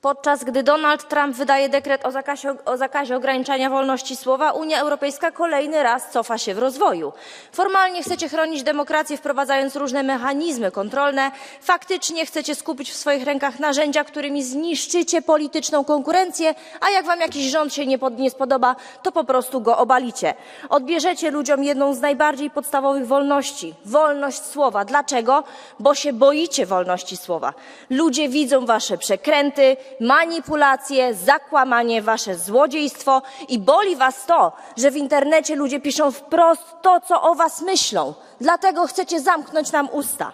Podczas gdy Donald Trump wydaje dekret o zakazie, o zakazie ograniczania wolności słowa, Unia Europejska kolejny raz cofa się w rozwoju. Formalnie chcecie chronić demokrację, wprowadzając różne mechanizmy kontrolne. Faktycznie chcecie skupić w swoich rękach narzędzia, którymi zniszczycie polityczną konkurencję, a jak wam jakiś rząd się nie, pod, nie spodoba, to po prostu go obalicie. Odbierzecie ludziom jedną z najbardziej podstawowych wolności wolność słowa. Dlaczego? Bo się boicie wolności słowa. Ludzie widzą wasze przekręty, manipulacje, zakłamanie, wasze złodziejstwo i boli was to, że w internecie ludzie piszą wprost to, co o was myślą. Dlatego chcecie zamknąć nam usta.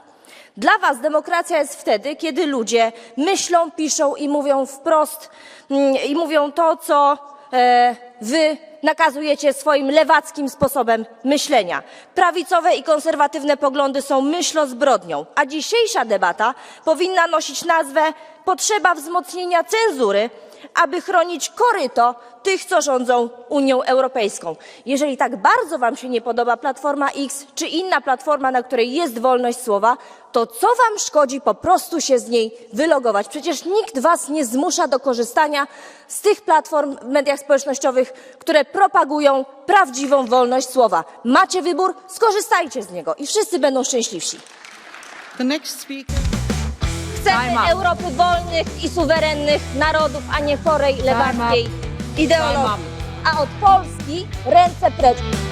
Dla was demokracja jest wtedy, kiedy ludzie myślą, piszą i mówią wprost mm, i mówią to, co e, wy nakazujecie swoim lewackim sposobem myślenia. Prawicowe i konserwatywne poglądy są myślozbrodnią, a dzisiejsza debata powinna nosić nazwę Potrzeba wzmocnienia cenzury, aby chronić koryto tych, co rządzą Unią Europejską. Jeżeli tak bardzo Wam się nie podoba Platforma X czy inna platforma, na której jest wolność słowa, to co Wam szkodzi po prostu się z niej wylogować? Przecież nikt Was nie zmusza do korzystania z tych platform w mediach społecznościowych, które propagują prawdziwą wolność słowa. Macie wybór, skorzystajcie z niego i wszyscy będą szczęśliwsi. The next speaker. Chcemy. Europy wolnych i suwerennych narodów, a nie chorej lewackiej ideologii. A od Polski ręce precz.